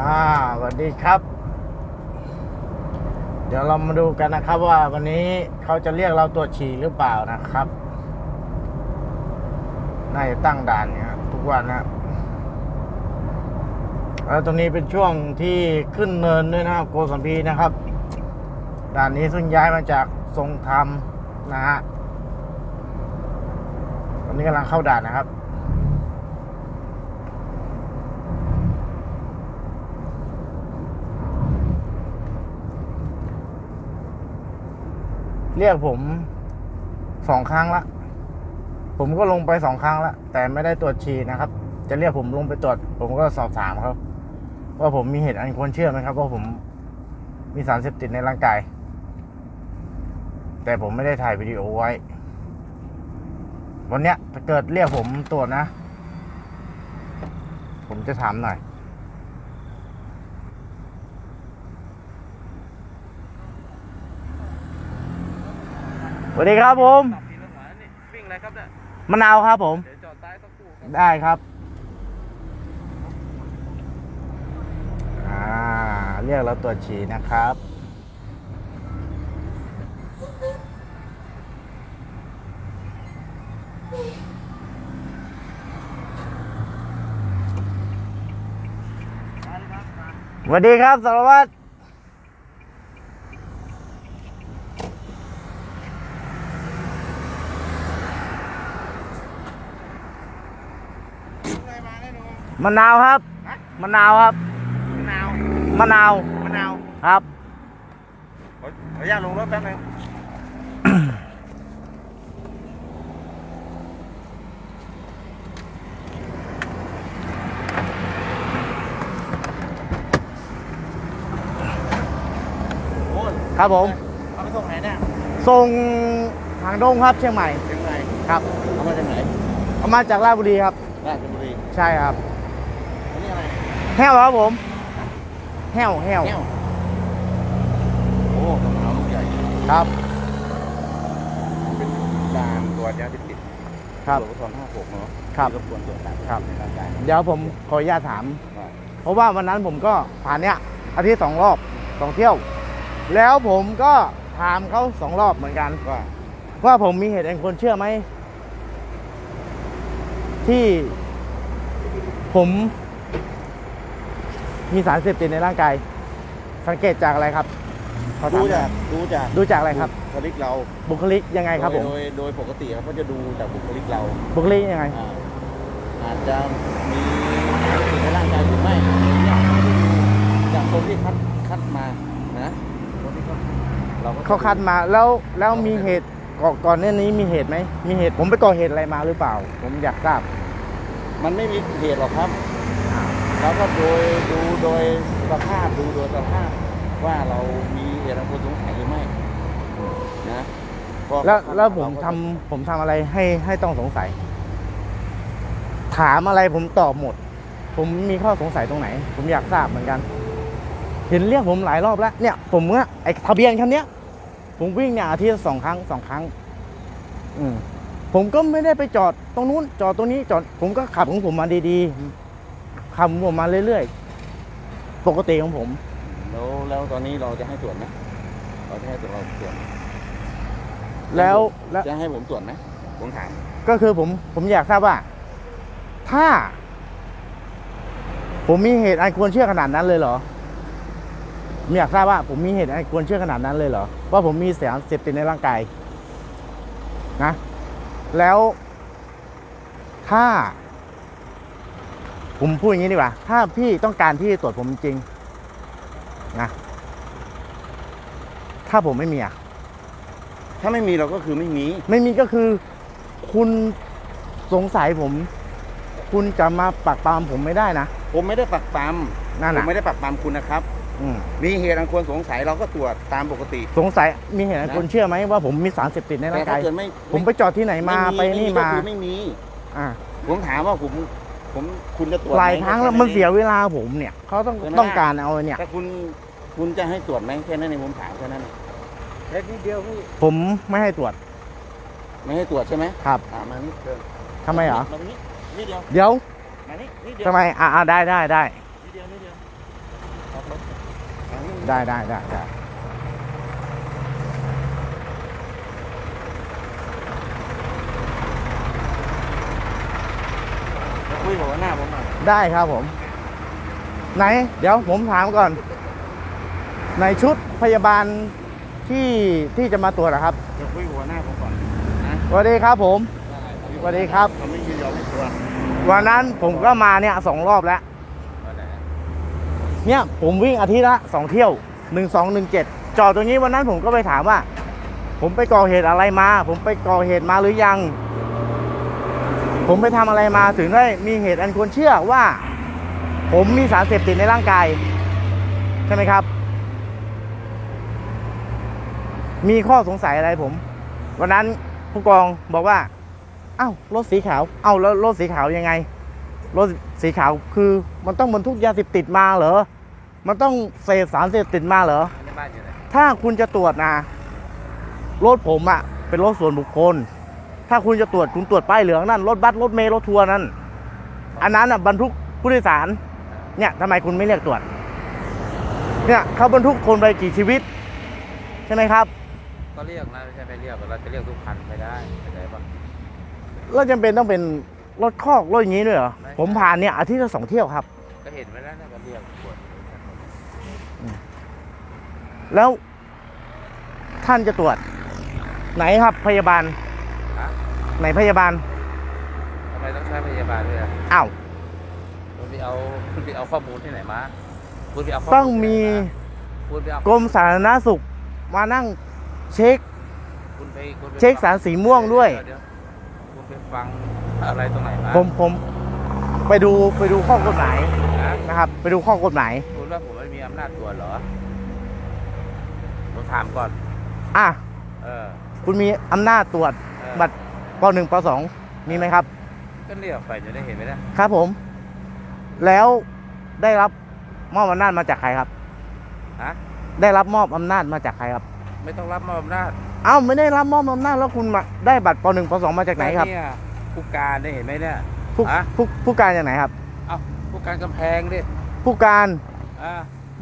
อ่าสวัสดีครับ เดี๋ยวเรามาดูกันนะครับ ว่าวันนี้เขาจะเรียกเราตรวฉี่หรือเปล่านะครับน่าจะตั้งด่านเนี่ยทุกวันนะแล้วตรงนี้เป็นช่วงที่ขึ้นเนินด้วยนะครับโกสัมพีนะครับ ด่านนี้ซึ่งย้ายมาจากทรงธรรมนะฮะตอนนี้กำลังเข้าด่านนะครับ เรียกผมสองครั้งละ ผมก็ลงไปสองครั้งละ แต่ไม่ได้ตรวจฉี่นะครับ จะเรียกผมลงไปตรวจ ผมก็สอบถามเขาว่าผมมีเหตุอันควรเชื่อไหมครับว่าผมมีสารเสพติดในร่างกาย แต่ผมไม่ได้ถ่ายวิดีโอไว้ วันเนี้ยถ้าเกิดเรียกผมตรวจนะ ผมจะถามหน่อย วัสดีครับผมขับทีละหมานี่วิ่งอะไรครับเนี่ยมะนาวครับผม เดี๋ยวจอดซ้ายสักครู่ครับได้ครับ อ่า เรียกเราตรวจฉี่นะครับ สวัสดีครับสารวัตรอะไรมาแน่นอน มะนาวครับมะนาวครับ มะนาวมะนาวมะนาวครับ ขอขออนุญาตลงรถแป๊บนึงโอ้ยครับผม เอาไปส่งไหนเนี่ยส่งหางดงครับเชียงใหม่เชียงใหม่ครับ เอามาจากไหนเอามาจากราชบุรีครับราชบุรีใช่ครับอันนี้อะไร แห้วครับผม แห้วแห้วแก้วโอ้มะนาวลูกใหญ่ครับ เป็นด่านตรวจยาเสพติดครับตรวจสอนห้าหกเนาะครับที่รบกวนตรวจสารครับในร่างกายเดี๋ยวผมขออนุญาตถามว่าเพราะว่าวันนั้นผมก็ผ่านเนี้ยอาทิตย์สองรอบสองเที่ยว แล้วผมก็ถามเขาสองรอบเหมือนกันว่าว่าผมมีเหตุอันควรเชื่อไหม ที่ผม มีสารเสพติดในร่างกาย สังเกตจากอะไรครับขอถาดูมหน่จาอยกดูจากดูจากอะไรครับ บุคลิกเราบุคลิกยังไงครับผมโดยโดยปกติเขาก็จะดูจากบุคลิกเราบุคลิกยังไง อ่าอาจจะมีสิ่งในร่างกายหรือไม่เนี่ยจากคนที่คัดคัดมานะคนที่เขาเราก็เขาคัดมาแล้วแล้วมีเหตุก่อนก่อนหน้านี้มีเหตุไหมมีเหตุผมไปก่อเหตุอะไรมาหรือเปล่า ผมอยากทราบมันไม่มีเหตุหรอกครับ เราก็โดยดูโดยสภาพดูโดยสภาพว่าเรามีเหตุอันควรสงสัยหรือไม่นะก็แล้วแล้วผมเราก็ทำผมทำอะไรให้ให้ต้องสงสัย ถามอะไรผมตอบหมด ผมมีข้อสงสัยตรงไหน ผมอยากทราบเหมือนกัน เห็นเรียกผมหลายรอบแล้วเนี่ย ผมว่าไอ้ทะเบียนคันเนี้ย ผมวิ่งเนี่ยอาทิตย์ละสองครั้งสองครั้ง อืมผมก็ไม่ได้ไปจอดตรงนู้นจอดตรงนี้จอดผมก็ขับของผมมาดีๆ ขับของผมมาเรื่อยๆ ปกติของผม แล้วแล้วตอนนี้เราจะให้ตรวจไหมเราจะให้ตรวจเราตรวจไหมแล้วแล้วจะให้ผมตรวจไหมผมถาม ก็คือผมผมอยากทราบว่า ถ้า ผมมีเหตุอันควรเชื่อขนาดนั้นเลยเหรอผมอยากทราบว่า ผมมีเหตุอันควรเชื่อขนาดนั้นเลยเหรอว่าผมมีสารเสพติดในร่างกายนะ แล้วถ้า ผมพูดอย่างนี้ดีกว่า ถ้าพี่ต้องการที่จะตรวจผมจริงนะ ถ้าผมไม่มีอะ ถ้าไม่มีเราก็คือไม่มี ไม่มีก็คือ คุณสงสัยผม คุณจะมาปักปรามผมไม่ได้นะ ผมไม่ได้ปักปามนั่นผมน่ะไม่ได้ปักปามคุณนะครับ อืมมีเหตุอันควรสงสัยเราก็ตรวจตามปกติ สงสัยมีเหตุอันควรเชื่อไหมว่าผมมีสารเสพติดในร่าแต่งถ้ากาย เกิดไม่ผมไปจอดที่ไหนมาไปไม่นี่ก็มา คือไม่มี อ่า ผมถามว่าผม ผมคุณจะตรวจหลายไครั้งแล้วมันเสียเวลาผมเนี่ยเขาต้องใช่ไหมต้องการเอาเนี่ยถ้าคุณคุณจะให้ตรวจไหมแค่นั้นเองผมถามแค่นั้นแค่นิดเดียวพี่ผมไม่ให้ตรวจ ไม่ให้ตรวจใช่ไหมครับอ่ามานี่เดินทำไมเหรอมานี่นิดเดียวเดี๋ยวมานี่นิดเดียวทำไมอ่าอ่าได้ได้ได้นิดเดียวนิดเดียวได้ได้ได้ได้ จะคุยกับ หัวหน้าผมหน่อยได้ครับผม ไหน เดี๋ยวผมถามก่อน ในชุดพยาบาลที่ที่จะมาตรวจนะครับจะคุยกับหัวหน้าผมก่อนนะสวัสดีครับผม สวัสดีครับ ผมไม่ยินยอมให้ตัววันนั้นผมก็มาเนี่ยสองรอบแล้วเนี่ยผมวิ่งอาทิตย์ละสองเที่ยวหนึ่งสองหนึ่งเจ็ดจอดตรงนี้วันนั้นผมก็ไปถามว่า ผมไปก่อเหตุอะไรมา ผมไปก่อเหตุมาหรือยัง ผมไปทำอะไรมาถึงได้มีเหตุอันควรเชื่อว่า ผมมีสารเสพติดในร่างกาย ใช่ไหมครับ มีข้อสงสัยอะไรผม วันนั้นผู้กองบอกว่าเอ้ารถสีขาวเอ้าแล้วรถสีขาวยังไงรถสีขาวคือมันต้องบรรทุกยาเสพติดมาเหรอ มันต้องเสพสารเสพติดมาเหรอในบ้านอยู่ไหนถ้าคุณจะตรวจนะรถผมอะเป็นรถส่วนบุคคล ถ้าคุณจะตรวจคุณตรวจป้ายเหลืองนั่นรถบัสรถเมล์รถทัวร์นั่นอันนั้นอะบรรทุกผู้โดยสาร เนี่ยทำไมคุณไม่เรียกตรวจ เนี่ยเขาบรรทุกคนไปกี่ชีวิต ใช่ไหมครับ ก็เรียกนะไม่ใช่ไม่เรียกเราจะเรียกทุกคันไม่ได้เข้าใจปะแล้วจำเป็นต้องเป็นรถคอกรถอย่างนี้ด้วยเหรอไม่ผมผ่านเนี่ยอาทิตย์ละสองเที่ยวครับ ก็เห็นไว้แล้วนะก็เรียกตรวจแล้วท่านจะตรวจ ไหนครับพยาบาลฮะ ไหนพยาบาลทำไมต้องใช้พยาบาลด้วยอะอ้าวคุณไปเอาคุณไปเอาข้อมูลที่ไหนมาคุณไปเอาข้อต้องลมีที่ไหนมาคุณไปเอากรมสาธารณสุขมานั่งเช็ค คุณไปคุณไปเช็คสารสีม่วงด้วย เเคุณไปฟังอะไรตรงไหนมาผมผมไปดูไปดูข้อกฎหมายฮะนะครับ ไปดูข้อกฎหมาย คุณว่าผมไม่มีอำนาจตรวจเหรอผมถามก่อน อะ เออคุณมีอำนาจตรวจเออบัตร ปหนึ่งปสองมีไหมครับ ก็เรียกไปจะได้เห็นไหมนะครับผม แล้วได้รับมอบอำนาจมาจากใครครับ ฮะ ได้รับมอบอำนาจมาจากใครครับ ไม่ต้องรับมอบอำนาจเอ้าไม่ได้รับมอบอำนาจแล้วคุณมาได้บัตรปหนึ่งปสองมาจากไหนครับก็เนี่ยผู้การได้เห็นไหมเนี่ย ผู้ฮะ ผู้ผู้การจากไหนครับ เอ้าผู้การกำแพงดิผู้การอ่า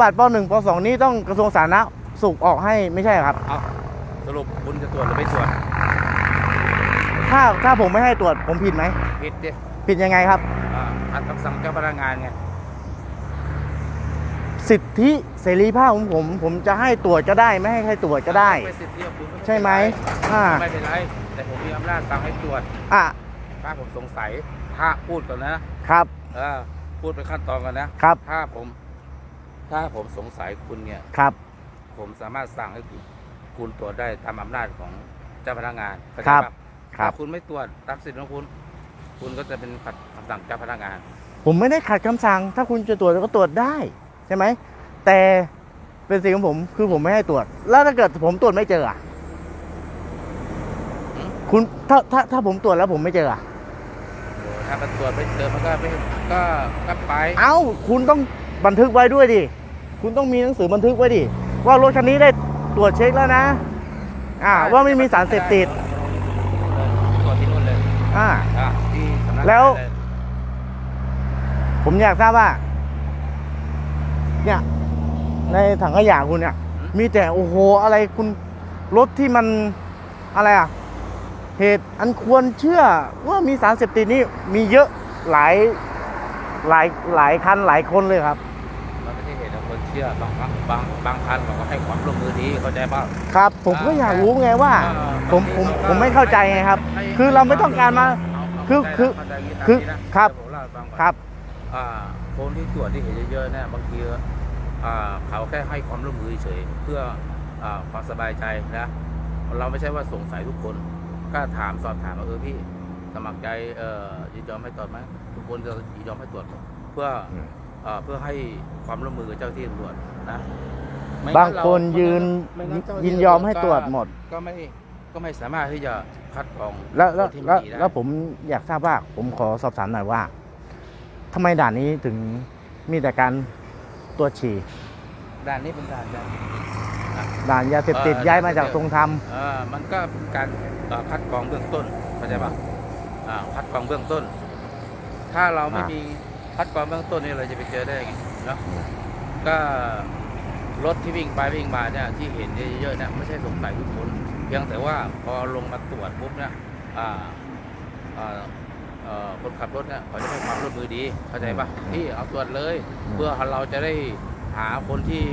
บัตรปหนึ่งปสองนี่ต้องกระทรวงสาธารณสุขออกให้ไม่ใช่เหรอครับ เอาสรุปคุณจะตรวจหรือไม่ตรวจ ถ้าถ้าผมไม่ให้ตรวจผมผิดไหม ผิดดิผิดยังไงครับ อ่าขัดคำสั่งเจ้าพนักงานไงสิทธิเสรีภาพของผม ผมจะให้ตรวจก็ได้ ไม่ให้ใครตรวจก็ได้ ม่สิทธิของคุณก็ใช่ไหมเป็นอ่าไรไม่เป็นไรแต่ผมมีอำนาจสั่งให้ตรวจ อะถ้าผมสงสัยถ้าพูดก่อนนะครับเออพูดเป็นขั้นตอนกันนะครับถ้าผม ถ้าผมสงสัยคุณเนี่ย ครับ ผมสามารถสั่งให้คุณคุณตรวจได้ตามอำนาจของเจ้าพนักงานเข้าใจครับ ปะ ครัถ้าบคุณไม่ตรวจตามสิทธิ์ของคุณ คุณก็จะเป็นขัดคำสั่งเจ้าพนักงาน ผมไม่ได้ขัดคำสั่ง ถ้าคุณจะตรวจก็ตรวจได้ ใช่ไหม แต่เป็นสิ่งของผมคือผมไม่ให้ตรวจ แล้วถ้าเกิดผมตรวจไม่เจออะหืม คุณถ้าถ้าถ้าผมตรวจแล้วผมไม่เจออะถ้ามันตรวจไม่เจอมันก็ไม่ก็ก็ไป เอ้า คุณต้องบันทึกไว้ด้วยดิ คุณต้องมีหนังสือบันทึกไว้ดิว่ารถคันนี้ได้ตรวจเช็คแล้วนะ อ่า ว่าไม่มีสารเสพติด ตรวจที่นู่นเลย อ่า อะที่สำนักงาน แล้วเยผมอยากทราบว่า เนี่ย ในถังขยะคุณเนี่ย มีแต่โอ้โหอะไรคุณรถที่มันอะไรอะ เหตุอันควรเชื่อว่ามีสารเสพติดนี่มีเยอะหลายหลายหลายคันหลายคนเลยครับมันไม่ใช่เหตุของคนเชื่อบางครั้งบางบางคันเขาก็ให้ความร่วมมือดีเข้าใจป่ะครับ ผมก็อยากรู้ไงว่าอ่าผมผมบางทีผมไม่เข้าใจไงครับให้คือเราไม่ต้องการมาเอเา คือเข้าใจคือเข้าใจย่างนี้คือตามนี้นะครับเดี๋ยวผมเล่าให้ฟังก่อนครับ อ่าคนที่ตรวจที่เห็นเยอะๆเนี่ยบางทีอ่าเขาแค่ให้ความร่วมมือเฉยๆเพื่ออ่าความสบายใจนะ เราไม่ใช่ว่าสงสัยทุกคนก็ถามสอบถามว่าเออพี่สมัครใจเอ่อยินยอมให้ตรวจไหมทุกคนจะยินยอมให้ตรวจหมดเพื่ออืมเอ่อเพื่อให้ความร่วมมือกับเจ้าหน้าที่ตำรวจนะไม่บางคนเรายืนไม่งั้นเจ้าหายินยอมให้ตรวจหมด ก็ไม่ก็ไม่สามารถที่จะ คัดกรองแล้วแล้วคนที่แล้วไม่ดีได้แล้วผมอยากทราบว่าผมขอสอบถามหน่อยว่าทำไมด่านนี้ถึงมีแต่การตรวจฉี่ด่านนี้เป็นด่านด่านด่านยาเสพติดเออย้ายมาจากทรงธรรมเออมันก็เป็นการเอ่อคัดกรองเบื้องต้นเข้าใจปะอ่าคัดกรองเบื้องต้น ถ้าเราไม่อ่ามีมีคัดกรองเบื้องต้นนี่เราจะไปเจอได้ยังไงเนาะก็รถที่วิ่งไปวิ่งมาเนี่ยที่เห็นเยอะๆเนี่ยไม่ใช่สงสัยทุกคนเพียงแต่ว่าพอลงมาตรวจปุ๊บเนี่ยอ่าอ่าเอ่อคนขับรถเนี่ยเขาจะให้ความร่วมมือดีเข้าใจปะพี่เอาตรวจเลย เพื่อเราจะได้หาคนที่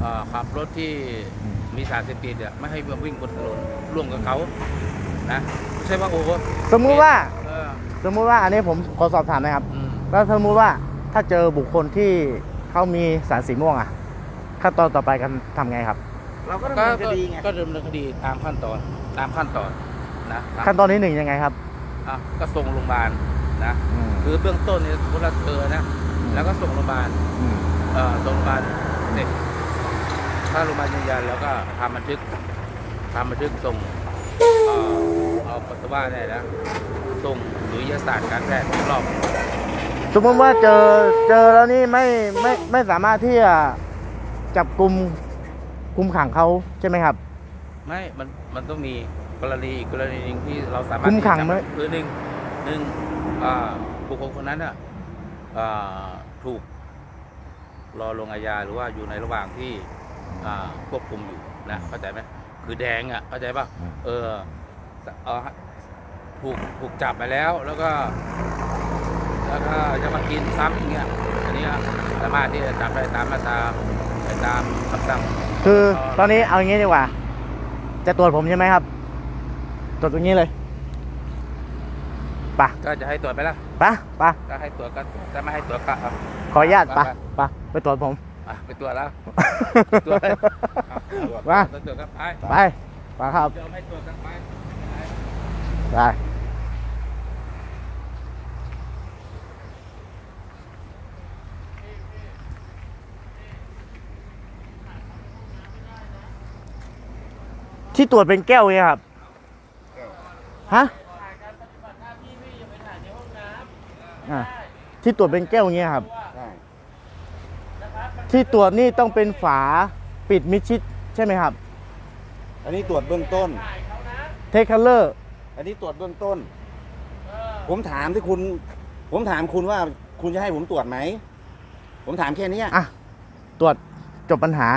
เอ่อขับรถที่มีสารเสพติดเนี่ยไม่ให้วิ่งบนถนนร่วมกับเขานะไม่ใช่ว่าโอ้โหสมมุติว่าเออสมมุติว่าอันนี้ผมขอสอบถามหนะครับอืมแล้วสมมุติว่าถ้าเจอบุคคลที่เขามีสารสีม่วงอะขั้นตอนต่อไปกันทำไงครับ เราก็ดำก็เนินคก็ดีไงก็ดำเนินคดีตามขั้นตอนตามขั้นตอนนะตามขั้นตอนที่หนึ่งยังไงครับอะก็ส่งโรงพยาบาลนะคือเบื้องต้นเนี่ยสมมติเราเจอนะแล้วก็ส่งโรงพยาบาลมเอ่อส่งโรงพยาบาลเสร็จถ้าโรงพยาบาลยืนยันแล้วก็ทำบันทึกทำบันทึกส่งเอ่อเอาปัสสาวะเนี่ยนะส่งหรือวิทยาศาสตร์การแพทย์อีกรอบ สมมติว่าเจอเจอแล้วนี่ไม่ไม่ไม่สามารถที่จะจับกลุ่ม คุมขังเขาใช่ไหมครับ ไม่ มัน มันต้องมีกรณีอีกกรณีหนึ่งที่เราสามารถคุมขังไหมที่จะคือหนึ่งหนึ่งอ่าบุคคลคนนั้นอะอ่าถูกรอลงอาญาหรือว่าอยู่ในระหว่างที่อ่าควบคุมอยู่นะเข้าใจไหมคือแดงอะเข้าใจป่ะอืมเออเออถูกถูกจับไปแล้วแล้วก็ แล้วก็จะมากินซ้ำอย่างเงี้ยอันเนี้ยสามารถที่จะจับได้ตามมาตราตามคำสั่ง คือตอนนี้เอาอย่างนี้ดีกว่า จะตรวจผมใช่ไหมครับ ตรวจตรงนี้เลยไปะก็จะให้ตรวจไปละปะปะก็ให้ตรวจก็จะไม่ให้ตรวจก็เอาขออนุญาตปะไปปะไปตรวจผมอะไปตรวจแล้วตรวจเลยมาตรวจกันไปไปไปครับเดี๋ยวไม่ตรวจกันไป ที่ตรวจเป็นแก้วไงครับฮะอะที่ตรวจเป็นแก้วเงี้ยครับใช่ที่ตรวจนี่ต้องเป็นฝาปิดมิดชิดใช่ไหมครับ อันนี้ตรวจเบื้องต้น เทคคัลเลอร์ อันนี้ตรวจเบื้องต้น ผมถามที่คุณ ผมถามคุณว่าคุณจะให้ผมตรวจไหม ผมถามแค่เนี้ยอะ ตรวจจบปัญหา